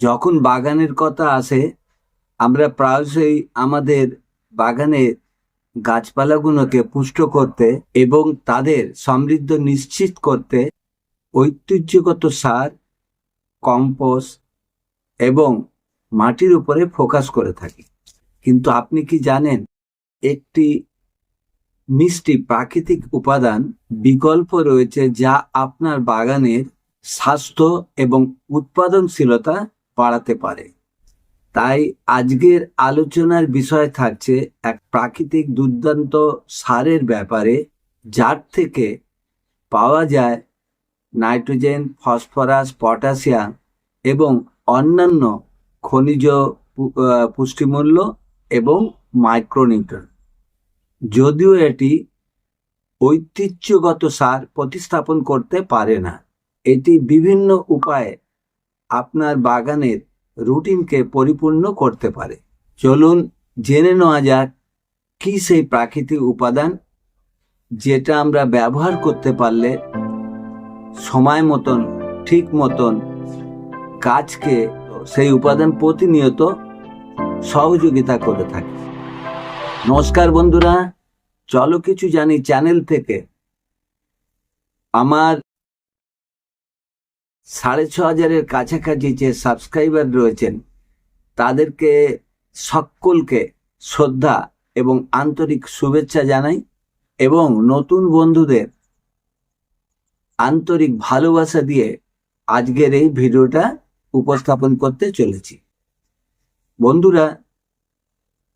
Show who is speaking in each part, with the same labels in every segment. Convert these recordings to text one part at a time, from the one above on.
Speaker 1: যখন বাগানের কথা আসে, আমরা প্রায়শই আমাদের বাগানের গাছপালাগুলোকে পুষ্ট করতে এবং তাদের সমৃদ্ধ নিশ্চিত করতে ঐতিহ্যগত সার, কম্পোস্ট এবং মাটির উপরে ফোকাস করে থাকি। কিন্তু আপনি কি জানেন, একটি মিষ্টি প্রাকৃতিক উপাদান বিকল্প রয়েছে যা আপনার বাগানের স্বাস্থ্য এবং উৎপাদনশীলতা বাড়াতে পারে। তাই আজকের আলোচনার বিষয় থাকছে এক প্রাকৃতিক দুর্দান্ত সারের ব্যাপারে, যার থেকে পাওয়া যায় নাইট্রোজেন, ফসফরাস, পটাশিয়াম এবং অন্যান্য খনিজ পুষ্টিমূল্য এবং মাইক্রোনিউট্রন। যদিও এটি ঐতিহ্যগত সার প্রতিস্থাপন করতে পারে না, এটি বিভিন্ন উপায়ে আপনার বাগানের রুটিনকে পরিপূর্ণ করতে পারে। চলুন জেনে নেওয়া যাক, কি সেই প্রাকৃতিক উপাদান যেটা আমরা ব্যবহার করতে পারলে সময় মতন, ঠিক মতন গাছকে সেই উপাদান প্রতিনিয়ত সহযোগিতা করে থাকে। নমস্কার বন্ধুরা, চলো কিছু জানি চ্যানেল থেকে। আমার সাড়ে ছ হাজারের কাছাকাছি যে সাবস্ক্রাইবার রয়েছেন, তাদেরকে সকলকে শ্রদ্ধা এবং আন্তরিক শুভেচ্ছা জানাই এবং নতুন বন্ধুদের আন্তরিক ভালোবাসা দিয়ে আজকের এই ভিডিওটা উপস্থাপন করতে চলেছি। বন্ধুরা,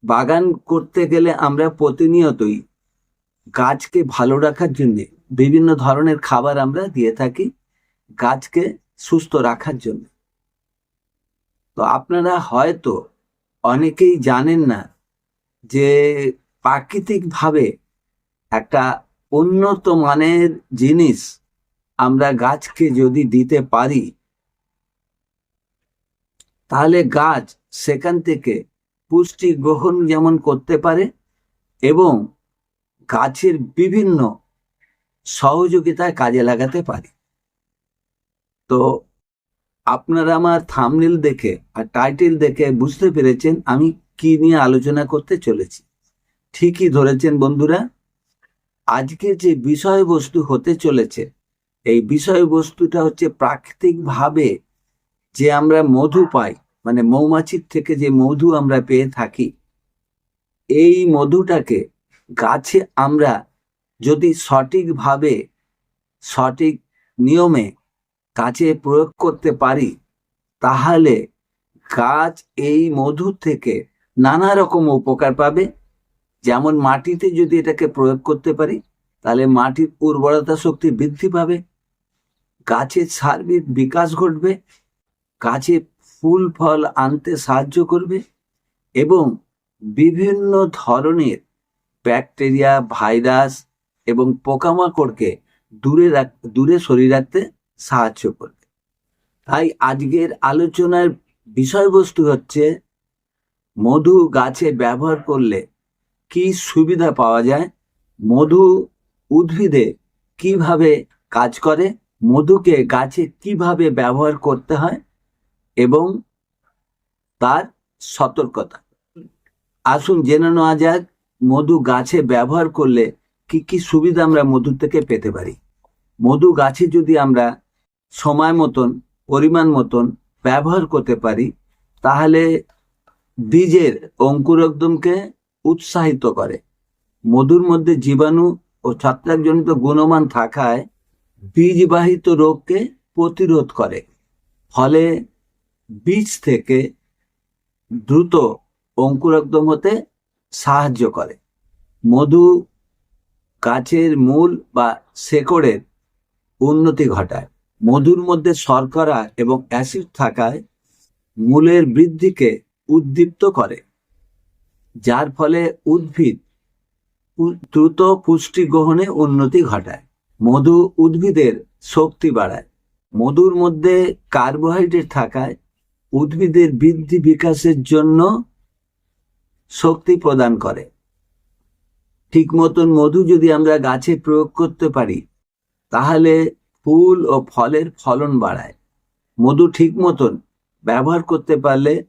Speaker 1: বাগান করতে গেলে আমরা প্রতিনিয়তই গাছকে ভালো রাখার জন্যে বিভিন্ন ধরনের খাবার আমরা দিয়ে থাকি। গাছকে সুস্থ রাখার জন্য। তো আপনারা হয়তো অনেকেই জানেন না যে প্রাকৃতিকভাবে একটা উন্নত মানের জিনিস আমরা গাছকে যদি দিতে পারি, তাহলে গাছ সেখান থেকে পুষ্টি গ্রহণ যেমন করতে পারে এবং গাছের বিভিন্ন সহযোগিতায় কাজে লাগাতে পারে। তো আপনারা আমার থামনিল দেখে আর টাইটেল দেখে বুঝতে পেরেছেন আমি কি নিয়ে আলোচনা করতে চলেছি। ঠিকই ধরেছেন বন্ধুরা, আজকে যে বিষয়বস্তু হতে চলেছে, এই বিষয়বস্তুটা হচ্ছে প্রাকৃতিকভাবে যে আমরা মধু পাই মানে মৌমাছির থেকে যে মধু আমরা পেয়ে থাকি, এই মধুটাকে গাছে আমরা যদি সঠিকভাবে, সঠিক নিয়মে গাছে প্রয়োগ করতে পারি, তাহলে গাছ এই মধু থেকে নানা রকম উপকার পাবে। যেমন মাটিতে যদি এটাকে প্রয়োগ করতে পারি, তাহলে মাটির উর্বরতা শক্তি বৃদ্ধি পাবে গাছের সার্বিক বিকাশ ঘটবে, গাছে ফুল, ফল আনতে সাহায্য করবে এবং বিভিন্ন ধরনের ব্যাকটেরিয়া, ভাইরাস এবং পোকামাকড়কে দূরে রাখ, দূরে সরিয়ে রাখতে সাহায্য করবে। তাই আজকের আলোচনার বিষয়বস্তু হচ্ছে, মধু গাছে ব্যবহার করলে কি সুবিধা পাওয়া যায়? মধু উদ্ভিদে কীভাবে কাজ করে? মধুকে গাছে কীভাবে ব্যবহার করতে হয়? এবং তার সতর্কতা। আসুন জেনে নেওয়া যাক, মধু গাছে ব্যবহার করলে কি কি সুবিধা আমরা মধু থেকে পেতে পারি? মধু গাছে যদি আমরা সময় মতন, পরিমাণ মতন ব্যবহার করতে পারি, তাহলে বীজের অঙ্কুরোদ্গমকে উৎসাহিত করে। মধুর মধ্যে জীবাণু ও ছত্রাকজনিত গুণমান থাকায় বীজবাহিত রোগকে প্রতিরোধ করে। ফলে বীজ থেকে দ্রুত অঙ্কুরোদ্গম হতে সাহায্য করে। মধু গাছের মূল বা শেকড়ের উন্নতি ঘটায়। মধুর মধ্যে শর্করা এবং অ্যাসিড থাকায় মূলের বৃদ্ধিকে উদ্দীপ্ত করে, যার ফলে উদ্ভিদ দ্রুত পুষ্টি গ্রহণে উন্নতি ঘটায়। মধু উদ্ভিদের শক্তি বাড়ায়। মধুর মধ্যে কার্বোহাইড্রেট থাকায় উদ্ভিদের বৃদ্ধি বিকাশের জন্য শক্তি প্রদান করে। ঠিক মতন মধু যদি আমরা গাছে প্রয়োগ করতে পারি, তাহলে ফুল ও ফলের ফলন বাড়ায়। মধু ঠিক মতন ব্যবহার করতে পারলে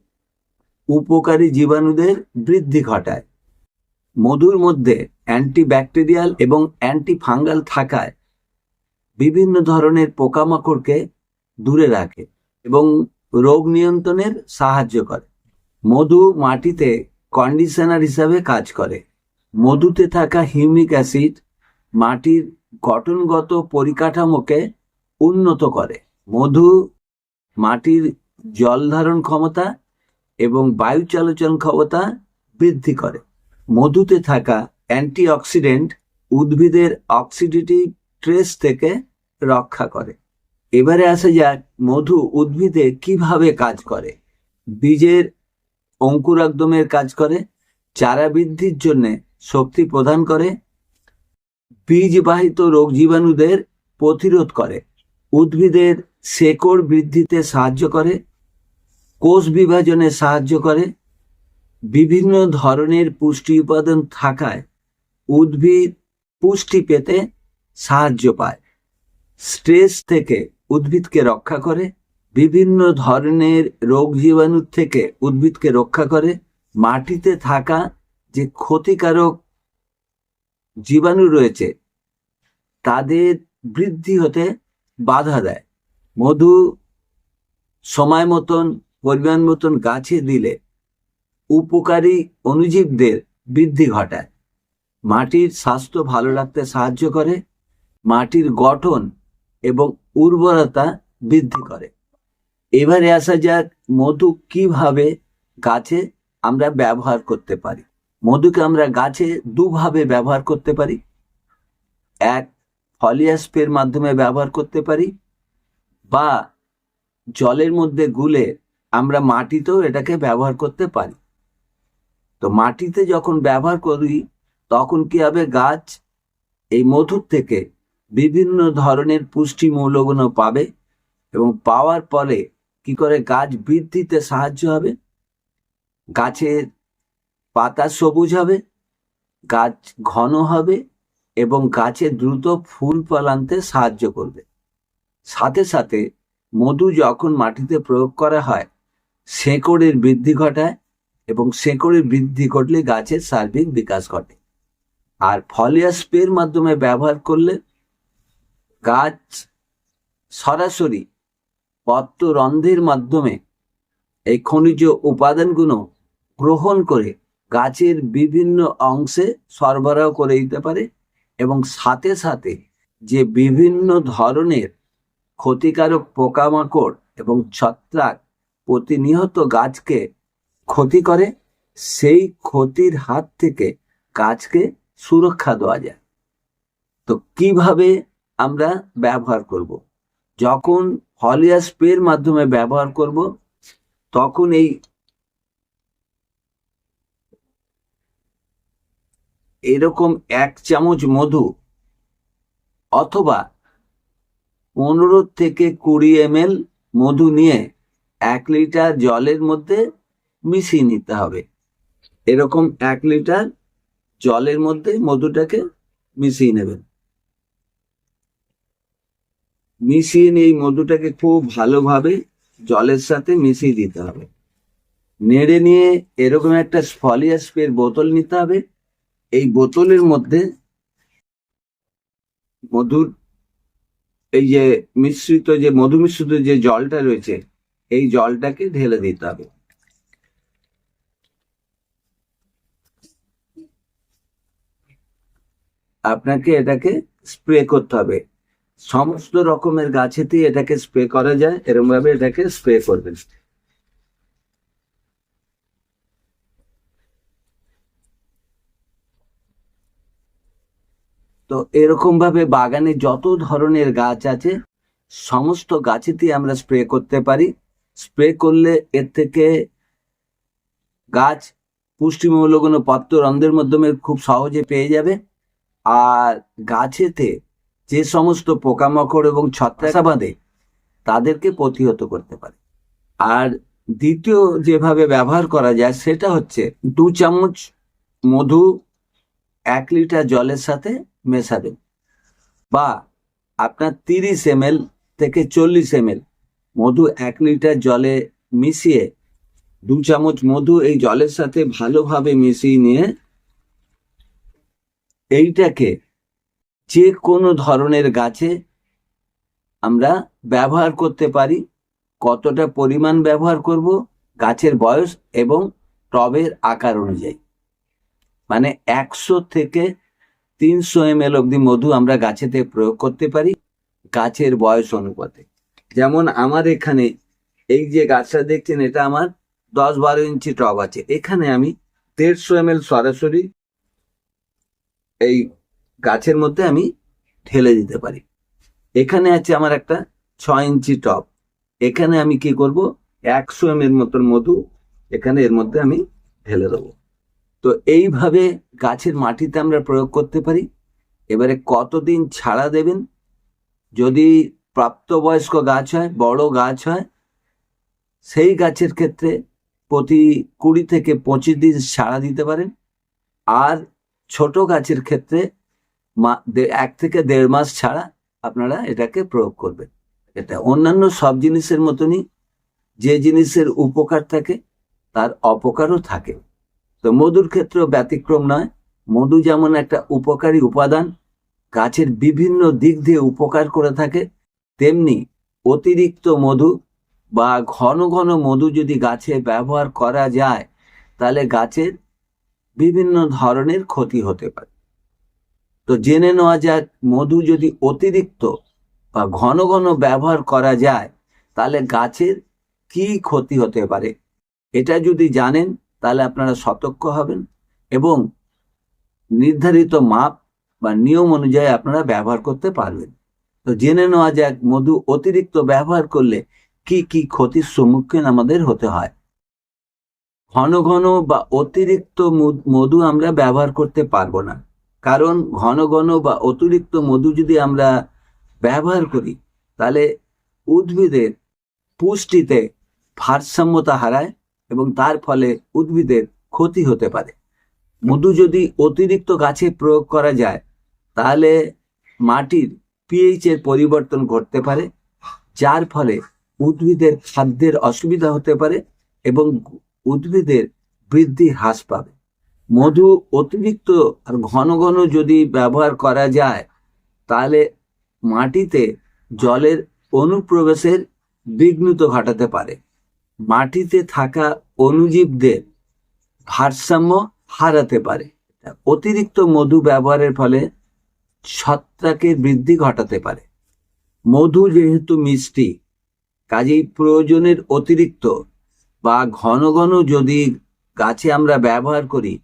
Speaker 1: উপকারী জীবাণুদের বৃদ্ধি ঘটায়। মধুর মধ্যে অ্যান্টিব্যাকটেরিয়াল এবং অ্যান্টিফাঙ্গাল থাকায় বিভিন্ন ধরনের পোকামাকড়কে দূরে রাখে এবং রোগ নিয়ন্ত্রণের সাহায্য করে। মধু মাটিতে কন্ডিশনার হিসাবে কাজ করে। মধুতে থাকা হিউমিক অ্যাসিড মাটির গঠনগত পরিকাঠামোকে উন্নত করে। মধু, মাটির জল ধারণ ক্ষমতা এবং বায়ু চলাচল ক্ষমতা বৃদ্ধি করে। মধুতে থাকা অ্যান্টিঅক্সিডেন্ট উদ্ভিদের অক্সিডেটিভ ট্রেস থেকে রক্ষা করে। এবারে আসা যাক মধু উদ্ভিদে কীভাবে কাজ করে। বীজের অঙ্কুরাগদমের কাজ করে, চারা বৃদ্ধির জন্যে শক্তি প্রদান করে বীজবাহিত রোগ জীবাণুদের প্রতিরোধ করে। উদ্ভিদের শেকড় বৃদ্ধিতে সাহায্য করে, কোষ বিভাজনে সাহায্য করে। বিভিন্ন ধরনের পুষ্টি উপাদান থাকায় উদ্ভিদ পুষ্টি পেতে সাহায্য পায়। স্ট্রেস থেকে উদ্ভিদকে রক্ষা করে, বিভিন্ন ধরনের রোগ জীবাণুর থেকে উদ্ভিদকে রক্ষা করে। মাটিতে থাকা যে ক্ষতিকারক জীবাণু রয়েছে, তাদের বৃদ্ধি হতে বাধা দেয়। মধু সময় মতন, পরিমাণ মতন গাছে দিলে উপকারী অণুজীবদের বৃদ্ধি ঘটায়। মাটির স্বাস্থ্য ভালো রাখতে সাহায্য করে, মাটির গঠন এবং উর্বরতা বৃদ্ধি করে। এবারে আসা যাক মধু কীভাবে গাছে আমরা ব্যবহার করতে পারি। মধুকে আমরা গাছে দুভাবে ব্যবহার করতে পারি। এক ফলিয়াস্পের মাধ্যমে ব্যবহার করতে পারি বা জলের মধ্যে গুলে আমরা মাটিতেও এটাকে ব্যবহার করতে পারি। তো মাটিতে যখন ব্যবহার করি, তখন কি হবে? গাছ এই মধুর থেকে বিভিন্ন ধরনের পুষ্টি মৌলগুলো পাবে এবং পাওয়ার পরে কি করে? গাছ বৃদ্ধিতে সাহায্য হবে। গাছের পাতা সবুজ হবে, গাছ ঘন হবে এবং গাছে দ্রুত ফুল ফল আনতে সাহায্য করবে। সাথে সাথে মধু যখন মাটিতে প্রয়োগ করা হয়, শেকড়ের বৃদ্ধি ঘটায় এবং শেকড়ের বৃদ্ধি ঘটলে গাছের সার্বিক বিকাশ ঘটে। আর ফলিয়া স্প্রের মাধ্যমে ব্যবহার করলে গাছ সরাসরি পত্ররন্ধ্রের মাধ্যমে এই খনিজ উপাদানগুলো গ্রহণ করে গাছের বিভিন্ন অংশে সরবরাহ করে দিতে পারে এবং সাথে সাথে যে বিভিন্ন ধরনের ক্ষতিকারক পোকামাকড় এবং ছত্রাক প্রতিনিয়ত গাছকে ক্ষতি করে, সেই ক্ষতির হাত থেকে গাছকে সুরক্ষা দেওয়া যায় তো কীভাবে আমরা ব্যবহার করব। যখন হলিয়া স্প্রের মাধ্যমে ব্যবহার করব, তখন এই এরকম এক চামচ মধু অথবা পনেরো থেকে কুড়ি এম মধু নিয়ে এক লিটার জলের মধ্যে মিশিয়ে নিতে হবে। এরকম এক লিটার জলের মধ্যে মধুটাকে মিশিয়ে নেবেন। মিশিয়ে নিয়ে মধুটাকে খুব ভালোভাবে জলের সাথে মিশিয়ে দিতে হবে। নেড়ে নিয়ে এরকম একটা ফলিয়া স্প্রের বোতল নিতে হবে। এই বোতলের মধ্যে মধুর এই যে মিশ্রিত যে মধু মিশ্রিত যে জলটা রয়েছে, এই জলটাকে ঢেলে দিতে হবে। আপনাকে এটাকে স্প্রে করতে হবে। সমস্ত রকমের গাছেতেই এটাকে স্প্রে করা যায় এরকম ভাবে এটাকে স্প্রে করবেন। তো এরকম ভাবে বাগানে যত ধরনের গাছ আছে, সমস্ত গাছেতেই আমরা স্প্রে করতে পারি। স্প্রে করলে এর থেকে গাছ পুষ্টিমূলগুলো পত্র রন্ধ্রের মাধ্যমে খুব সহজে পেয়ে যাবে। আর গাছেতে যে সমস্ত পোকামাকড় এবং ছত্রাক বাঁধে তাদেরকে প্রতিহত করতে পারে। আর দ্বিতীয় যেভাবে ব্যবহার করা যায়, সেটা হচ্ছে দু চামচ মধু এক লিটার জলের সাথে মেশাবেন। বা আপনার তিরিশ এম থেকে চল্লিশ এম মধু এক লিটার জলে মিশিয়ে দু চামচ মধু এই জলের সাথে ভালোভাবে মিশিয়ে নিয়ে এইটাকে যে কোনো ধরনের গাছে আমরা ব্যবহার করতে পারি, কতটা পরিমাণ ব্যবহার করব, গাছের বয়স এবং টবের আকার অনুযায়ী। মানে একশো থেকে তিনশো এম এল অব্দি মধু আমরা গাছেতে প্রয়োগ করতে পারি গাছের বয়স অনুপাতে। যেমন আমার এখানে এই যে গাছটা দেখছেন, এটা আমার দশ বারো ইঞ্চি টব আছে। এখানে আমি দেড়শো এম সরাসরি এই গাছের মধ্যে আমি ঢেলে দিতে পারি। এখানে আছে আমার একটা ছ ইঞ্চি টব। এখানে আমি কি করব? একশো এম এর মতন মধু এখানে এর মধ্যে আমি ঢেলে দেবো। তো এইভাবে গাছের মাটিতে আমরা প্রয়োগ করতে পারি। এবারে কতদিন ছাড়া দেবেন? যদি প্রাপ্তবয়স্ক গাছ হয়, বড় গাছ হয়, সেই গাছের ক্ষেত্রে প্রতি কুড়ি থেকে পঁচিশ দিন ছাড়া দিতে পারেন। আর ছোট গাছের ক্ষেত্রে এক থেকে দেড় মাস ছাড়া আপনারা এটাকে প্রয়োগ করবেন। এটা অন্যান্য সব জিনিসের মতনই, যে জিনিসের উপকার থাকে, তার অপকারও থাকে। তো মধুর ক্ষেত্রেও ব্যতিক্রম নয়। মধু যেমন একটা উপকারী উপাদান, গাছের বিভিন্ন দিক দিয়ে উপকার করে থাকে, তেমনি অতিরিক্ত মধু বা ঘন ঘন মধু যদি গাছে ব্যবহার করা যায়, তাহলে গাছের বিভিন্ন ধরনের ক্ষতি হতে পারে। তো জেনে নেওয়া যাক, মধু যদি অতিরিক্ত বা ঘন ঘন ব্যবহার করা যায়, তাহলে গাছের কি ক্ষতি হতে পারে? এটা যদি জানেন তাহলে আপনারা সতর্ক হবেন এবং নির্ধারিত মাপ বা নিয়ম অনুযায়ী আপনারা ব্যবহার করতে পারবেন। তো জেনে নেওয়া যাক, মধু অতিরিক্ত ব্যবহার করলে কি কি ক্ষতির সম্মুখীন আমাদের হতে হয়। ঘন ঘন বা অতিরিক্ত মধু- আমরা ব্যবহার করতে পারব না। কারণ ঘন ঘন বা অতিরিক্ত মধু যদি আমরা ব্যবহার করি, তাহলে উদ্ভিদের পুষ্টিতে ভারসাম্যতা হারায় এবং তার ফলে উদ্ভিদের ক্ষতি হতে পারে। মধু যদি অতিরিক্ত গাছে প্রয়োগ করা যায়, তাহলে মাটির পিএইচ এর পরিবর্তন ঘটতে পারে, যার ফলে উদ্ভিদের খাদ্যের অসুবিধা হতে পারে এবং উদ্ভিদের বৃদ্ধি হ্রাস পাবে। মধু অতিরিক্ত আর ঘন ঘন যদি ব্যবহার করা যায়, তাহলে মাটিতে জলের অনুপ্রবেশের বিঘ্নিত ঘটাতে পারে। মাটিতে থাকা অণুজীবদের ভারসাম্য হারাতে পারে। অতিরিক্ত মধু ব্যবহারের ফলে ছত্রাকের বৃদ্ধি ঘটাতে পারে। মধু যেহেতু মিষ্টি, কাজেই প্রয়োজনের অতিরিক্ত বা ঘন ঘন যদি গাছে আমরা ব্যবহার করি,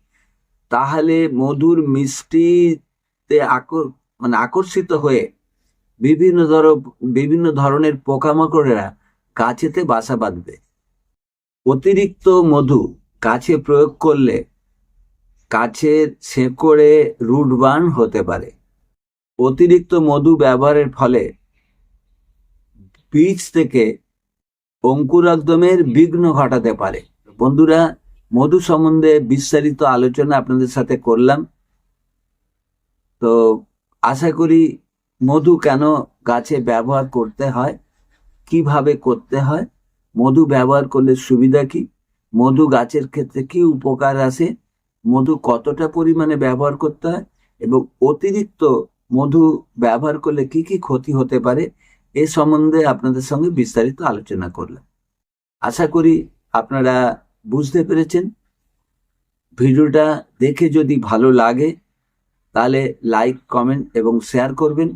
Speaker 1: তাহলে মধুর মিষ্টিতে আকর মানে আকর্ষিত হয়ে বিভিন্ন ধর বিভিন্ন ধরনের পোকামাকড়েরা গাছেতে বাসা বাঁধবে। অতিরিক্ত মধু গাছে প্রয়োগ করলে গাছের শেকড়ে রুটবার্ন হতে পারে। অতিরিক্ত মধু ব্যবহারের ফলে বীজ থেকে অঙ্কুরাগদমের বিঘ্ন ঘটাতে পারে। বন্ধুরা, মধু সম্বন্ধে বিস্তারিত আলোচনা আপনাদের সাথে করলাম। তো আশা করি মধু কেন গাছে ব্যবহার করতে হয়, কীভাবে করতে হয় মধু ব্যবহার করলে সুবিধা কি? মধু গাছের ক্ষেত্রে কি উপকার আসে? মধু কতটা পরিমাণে ব্যবহার করতে হয়? এবং অতিরিক্ত মধু ব্যবহার করলে কি কি ক্ষতি হতে পারে? এ সম্বন্ধে আপনাদের সঙ্গে বিস্তারিত আলোচনা করলাম। আশা করি আপনারা বুঝতে পেরেছেন। ভিডিওটা দেখে যদি ভালো লাগে, তাহলে লাইক, কমেন্ট এবং শেয়ার করবেন।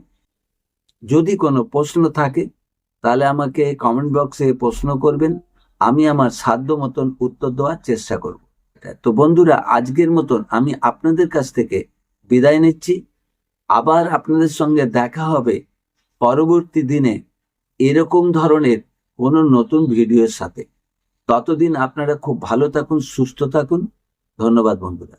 Speaker 1: যদি কোনো প্রশ্ন থাকে তাহলে আমাকে কমেন্ট বক্সে প্রশ্ন করবেন। আমি আমার সাধ্য মতন উত্তর দেওয়ার চেষ্টা করব। তো বন্ধুরা, আজকের মতন আমি আপনাদের কাছ থেকে বিদায় নিচ্ছি। আবার আপনাদের সঙ্গে দেখা হবে পরবর্তী দিনে এরকম ধরনের কোনো নতুন ভিডিওর সাথে। ততদিন আপনারা খুব ভালো থাকুন, সুস্থ থাকুন। ধন্যবাদ বন্ধুরা।